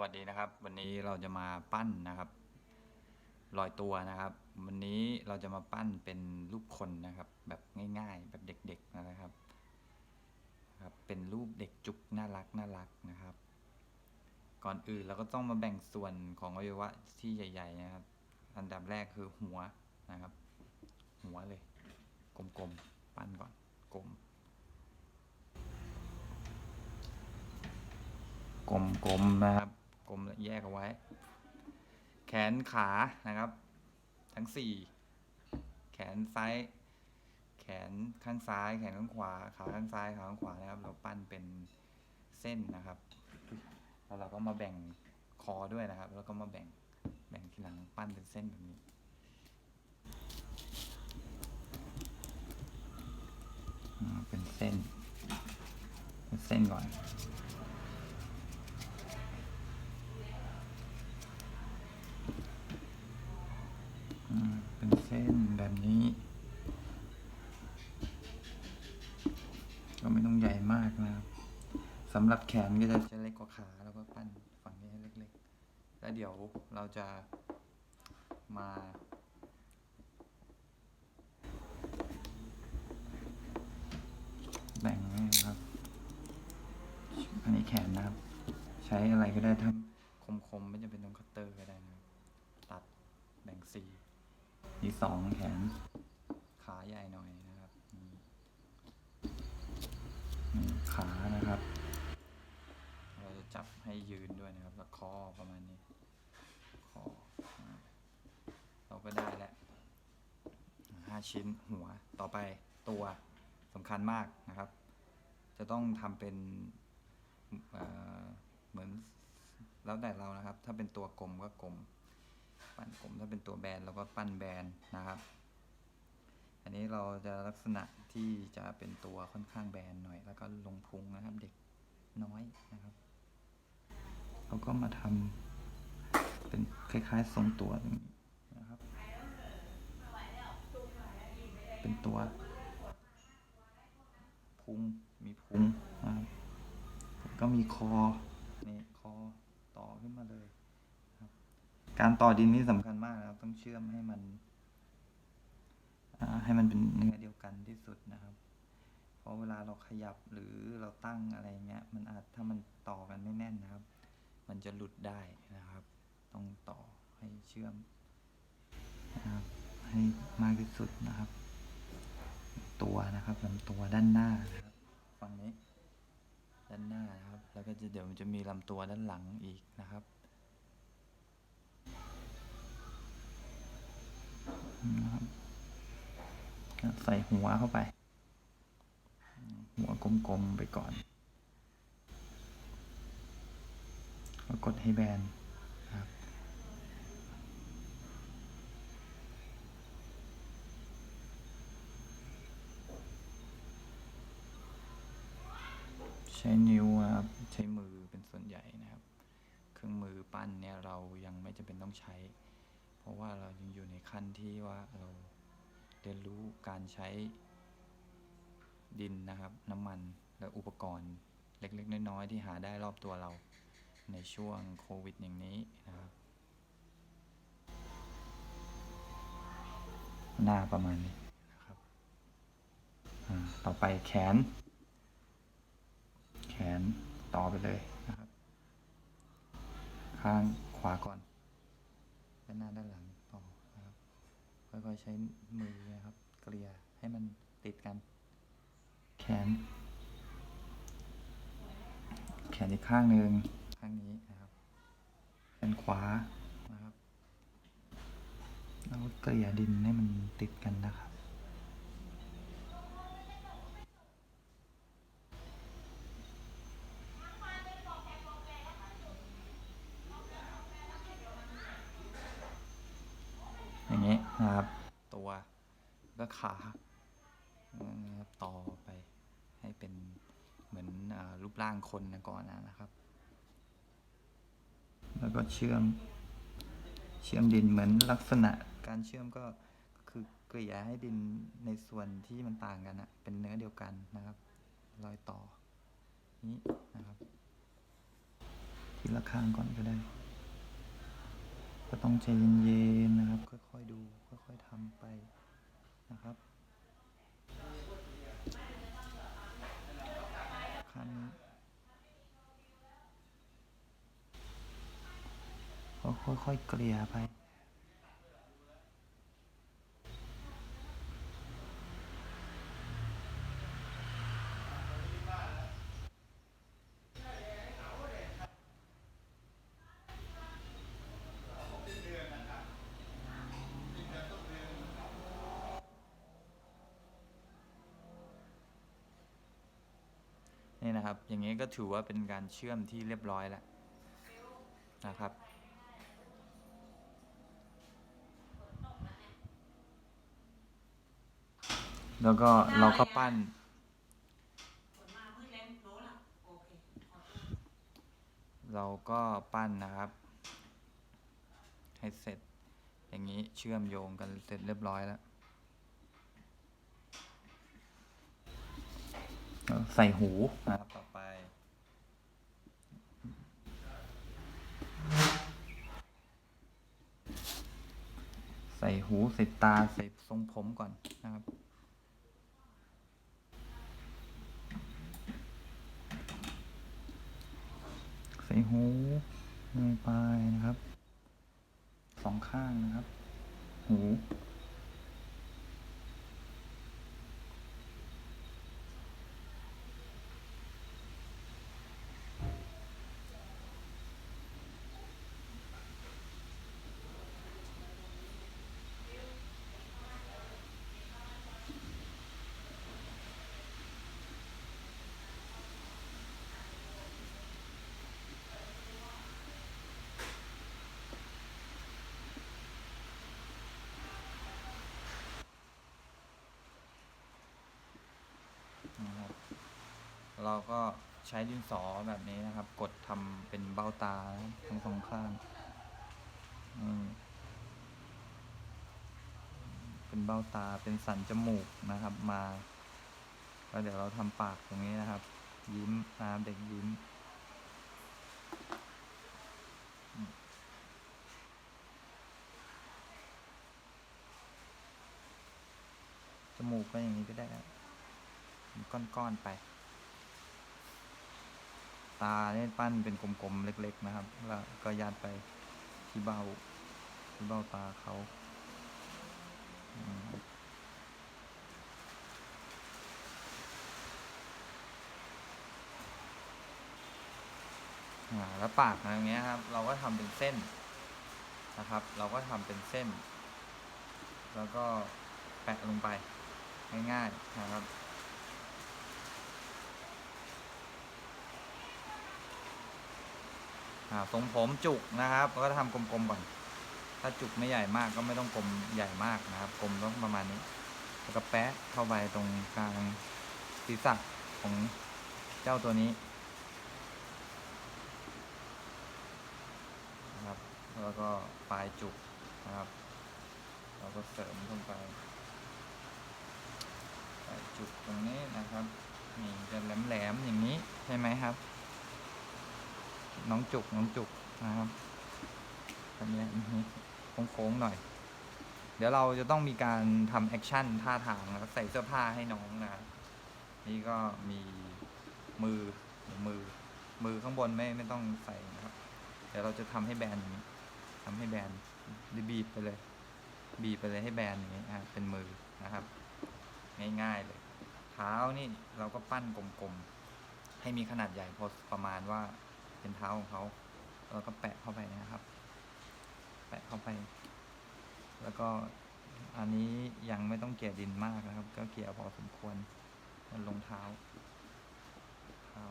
วัสดีนะครับ วันนี้เราจะมาปั้นนะครับลอยตัวนะครับ วันนี้เราจะมาปั้นเป็นรูปคนนะครับ แบบง่ายๆ แบบเด็กๆนะครับครับ เป็นรูปเด็กจุกน่ารักน่ารักนะครับ ก่อนอื่นเราก็ต้องมาแบ่งส่วนของอวัยวะที่ใหญ่ ๆ นะครับ อันดับแรกคือหัวนะครับ หัวเลยกลมๆปั้นก่อนกลมกลมๆนะครับ กลมแยกเอาไว้ แขนขานะครับ ทั้งสี่แขนซ้าย แขนข้างซ้าย แขนข้างขวา ขาข้างซ้าย ขาข้างขวานะครับ เราปั้นเป็นเส้นนะครับ แล้วเราก็มาแบ่งคอด้วยนะครับ แล้วก็มาแบ่งแบ่งทีหลังปั้นเป็นเส้นแบบนี้เป็นเส้น เป็นเส้นก่อน อ่าเป็นเส้นแบบนี้ ก็ไมากนะครับสำหรับแขนก็จะจะเล็กกว่าขาแล้วก็ปั้นฝั่งนี้ให้เล็กๆ แล้วเดี๋ยวเราจะมาแบ่งนะครับ อันนี้แขนนะครับ ใช้อะไรก็ได้ทำคมๆไม่จำเป็นต้องคัตเตอร์ก็ได้นะตัดแบ่งสีนี่สองแขน ขาใหญ่หน่อยนะครับนี่นี่ขานะครับ เราจะจับ ให้ยืนด้วยนะครับ แล้วคอประมาณนี้คอเราก็ได้แล้วห้าชิ้นหัวต่อไปตัวสำคัญมากนะครับ จะต้องทำเป็นเเหมือนแล้วแต่เรานะครับ ถ้าเป็นตัวกลมก็กลม ปั้นกลมถ้าเป็นตัวแบนเราก็ปั้นแบนนะครับ อันนี้เราจะลักษณะที่จะเป็นตัวค่อนข้างแบนหน่อย แล้วก็ลงพุงนะครับ เด็กน้อยนะครับ เราก็มาทำเป็นคล้ายๆทรงตัวอย่างนี้นะครับ เป็นตัวพุงมีพุงนะครับก็มีคอนี่คอต่อขึ้นมาเลยครับ การต่อดินนี่สำคัญมากนะครับต้องเชื่อมให้มันให้มันเป็นเนื้อเดียวกันที่สุดนะครับ เพราะเวลาเราขยับหรือเราตั้งอะไรเงี้ย มันอาจถ้ามันต่อกันไม่แน่นนะครับ มันจะหลุดได้นะครับ ต้องต่อให้เชื่อมนะครับ ให้มากที่สุดนะครับ ตัวนะครับลำตัวด้านหน้านะครับฝั่งนี้ ด้านหน้านะครับ แล้วก็จะเดี๋ยวมันจะมีลำตัวด้านหลังอีกนะครับนะครับใส่หัวเข้าไป หัวกลมๆไปก่อน แล้วกดให้แบนครับใช้นิ้วครับใช้มือเป็นส่วนใหญ่นะครับ เครื่องมือปั้นเนี่ยเรายังไม่จำเป็นต้องใช้ เพราะว่าเรายังอยู่ในขั้นที่ว่าเราเรียนรู้การใช้ดินนะครับ น้ำมันและอุปกรณ์เล็กๆ น้อยๆ ที่หาได้รอบตัวเรา ในช่วงโควิดอย่างนี้นะครับ หน้าประมาณนี้นะครับอ่าต่อไปแขน แขนต่อไปเลยนะครับ ข้างขวาก่อนด้านหน้าด้านหลังต่อนะครับค่อยๆใช้มือนะครับเกลี่ยให้มันติดกัน แขน แขนอีกข้างหนึ่ง ข้งนี้นะครับแขนขวานะครับแล้วก็เกลี่ยดินให้มันติดกันนะครับอย่างนี้นะครับตัวก็ขานะครับต่อไปให้เป็นเหมือนอรูปร่างคนก่อนนะครับ ก็เชื่อมเชื่อมดินเหมือนลักษณะการเชื่อมก็คือเกลี่ยให้ดินในส่วนที่มันต่างกันนะเป็นเนื้อเดียวกันนะครับ รอยต่อนี้นะครับ ทีละข้างก่อนก็ได้ ก็ต้องใจเย็นๆนะครับ ค่อยๆดู ค่อยๆทำไปนะครับขั้นนี้ ค่อยๆเกลี่ยไป นี่นะครับ อย่างนี้ก็ถือว่าเป็นการเชื่อมที่เรียบร้อยแล้วนะครับ แล้วก็เราก็ปั้นผลมามืดแล้วโน้ล่ะโอเคขอโทษเราก็ปั้นนะครับ ให้เสร็จ อย่างนี้เชื่อมโยงกันเสร็จเรียบร้อยแล้วแล้วใส่หูนะครับต่อไปใส่หูใส่ตาใส่ทรงผมก่อนนะครับ หูลงไปนะครับสองข้างนะครับ หู เราก็ใช้ดินสอแบบนี้นะครับ กดทำเป็นเบ้าตาทั้งสองข้างเป็นเบ้าตาเป็นสันจมูกนะครับมาแล้วเดี๋ยวเราทำปากตรงนี้นะครับ ยิ้มนะเด็กยิ้มอืมจมูกก็อย่างนี้ก็ได้ครับก้อนๆไป ตาเนี่ยปั้นเป็นกลมๆเล็ก ๆ นะครับ แล้วก็ยัดไปที่เบ้าที่เบ้าตาเขาแล้วปากอย่างเงี้ยครับ เราก็ทำเป็นเส้นนะครับ เราก็ทำเป็นเส้น แล้วก็แปะลงไปง่ายๆนะครับ อ่า ทรงผมจุกนะครับ ก็ทำกลมๆก่อน ถ้าจุกไม่ใหญ่มากก็ไม่ต้องกลมใหญ่มากนะครับ กลมต้องประมาณนี้ แล้วก็แปะเข้าไปตรงกลางศีรษะของเจ้าตัวนี้นะครับ แล้วก็ปลายจุกนะครับ เราก็เสริมเข้าไปปลายจุกตรงนี้นะครับนี่จะแหลมๆอย่างนี้ใช่ไหมครับ น้องจุกน้องจุกนะครับอันนี้โค้งๆหน่อย เดี๋ยวเราจะต้องมีการทำแอคชั่นท่าทางนะครับใส่เสื้อผ้าให้น้องนะนี่ก็มีมือมือ มือข้างบนไม่ไม่ต้องใส่นะครับ เดี๋ยวเราจะทำให้แบนอย่างนี้ทำให้แบนบีบไปเลย บีบไปเลยให้แบนอย่างนี้อะเป็นมือนะครับ ง่ายๆเลยเท้านี่เราก็ปั้นกลมๆให้มีขนาดใหญ่พอประมาณว่า เป็นเท้าของเขาแล้วก็แปะเข้าไปนะครับ แปะเข้าไป แล้วก็อันนี้ยังไม่ต้องเกลี่ยดินมากนะครับ ก็เกลี่ยพอสมควรมันลงเท้าเท้า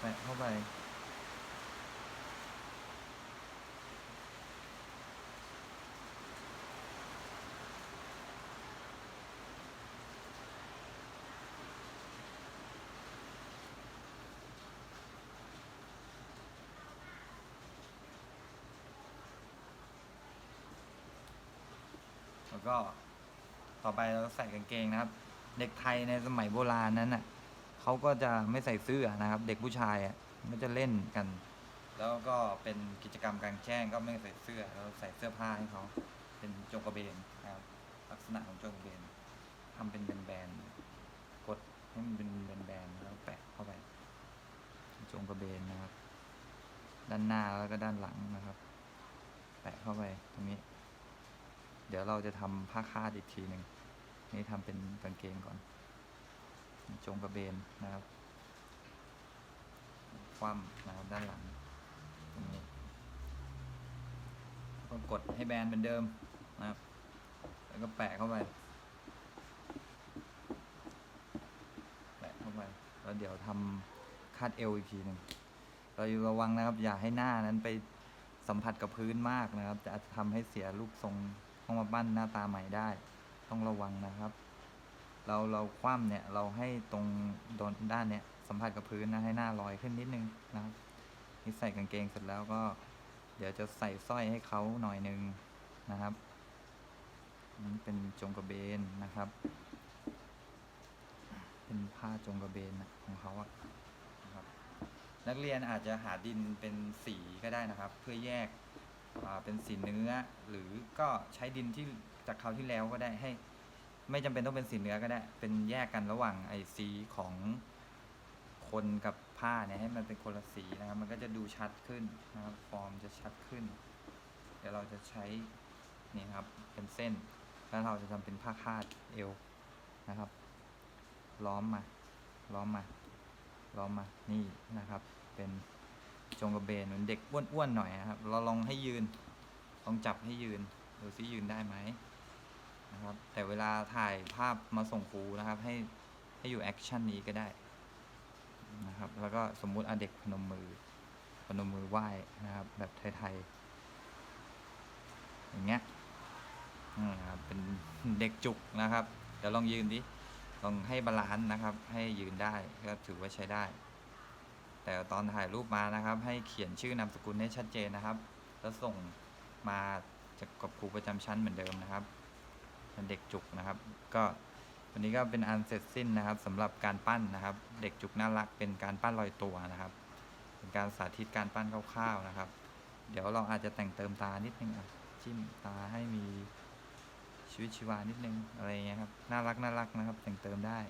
แปะเข้าไป ก็ต่อไปเราใส่กางเกงนะครับ เด็กไทยในสมัยโบราณนั้นน่ะเขาก็จะไม่ใส่เสื้อนะครับ เด็กผู้ชายอะก็จะเล่นกัน แล้วก็เป็นกิจกรรมกลางแจ้งก็ไม่ใส่เสื้อเราใส่เสื้อผ้าให้เขาเป็นจงกระเบนนะครับ ลักษณะของจงกระเบนทำเป็นแบนๆกดให้มันเป็นแบนๆแล้วแปะเข้าไป จงกระเบนนะครับ ด้านหน้าแล้วก็ด้านหลังนะครับ แปะเข้าไปตรงนี้ เดี๋ยวเราจะทำผ้าคาดอีกทีหนึ่งนี่ทำเป็นกางเกงก่อน จงกระเบนนะครับ คว่ำนะครับด้านหลังตรงนี้ก็กดให้แบนเป็นเดิมนะครับ แล้วก็แปะเข้าไป แปะเข้าไป แล้วเดี๋ยวทำคาดเอวอีกทีหนึ่งเราอยู่ระวังนะครับ อย่าให้หน้านั้นไปสัมผัสกับพื้นมากนะครับ จะทำให้เสียรูปทรง ต้องมาปั้นหน้าตาใหม่ได้ ต้องระวังนะครับ เราเราคว่ำเนี่ยเราให้ตรงโดนด้านเนี้ยสัมผัสกับพื้นนะให้หน้าลอยขึ้นนิดนึงนะครับนี่ใส่กางเกงเสร็จแล้วก็ เดี๋ยวจะใส่สร้อยให้เขาหน่อยนึงนะครับนี่เป็นจงกระเบนนะครับ เป็นผ้าจงกระเบนของเขาอะนะครับ นักเรียนอาจจะหาดินเป็นสีก็ได้นะครับ เพื่อแยก เป็นสีเนื้อ หรือก็ใช้ดินที่จากคราวที่แล้วก็ได้ให้ ไม่จำเป็นต้องเป็นสีเนื้อก็ได้ เป็นแยกกันระหว่างไอ้สีของคนกับผ้าเนี่ยให้มันเป็นคนละสีนะครับ มันก็จะดูชัดขึ้นนะครับ ฟอร์มจะชัดขึ้น เดี๋ยวเราจะใช้นี่ครับเป็นเส้น แล้วเราจะทำเป็นผ้าคาดเอวนะครับ ล้อมมา ล้อมมา ล้อมมา นี่นะครับ เป็น จงกระเบนเหมือนเด็กอ้วนๆหน่อยนะครับ เราลองให้ยืน ลองจับให้ยืน ดูซิยืนได้ไหมนะครับ แต่เวลาถ่ายภาพมาส่งครูนะครับ ให้ให้อยู่แอคชั่นนี้ก็ได้นะครับ แล้วก็สมมุติอาเด็กพนมมือ พนมมือไหว้นะครับ แบบไทยๆ อย่างเงี้ยอืมครับเป็นเด็กจุกนะครับ เดี๋ยวลองยืนดิ ลองให้บาลานซ์นะครับ ให้ยืนได้ก็ถือว่าใช้ได้ แต่ตอนถ่ายรูปมานะครับ ให้เขียนชื่อนามสกุลให้ชัดเจนนะครับ แล้วส่งมาจากกับครูประจำชั้นเหมือนเดิมนะครับเป็นเด็กจุกนะครับ ก็วันนี้ก็เป็นอันเสร็จสิ้นนะครับสำหรับการปั้นนะครับ เด็กจุกน่ารักเป็นการปั้นลอยตัวนะครับ เป็นการสาธิตการปั้นคร่าวๆนะครับ เดี๋ยวเราอาจจะแต่งเติมตานิดนึงอะจิ้มตาให้มีชีวิตชีวานิดนึงอะไรเงี้ยครับน่ารักน่ารักนะครับ แต่งเติมได้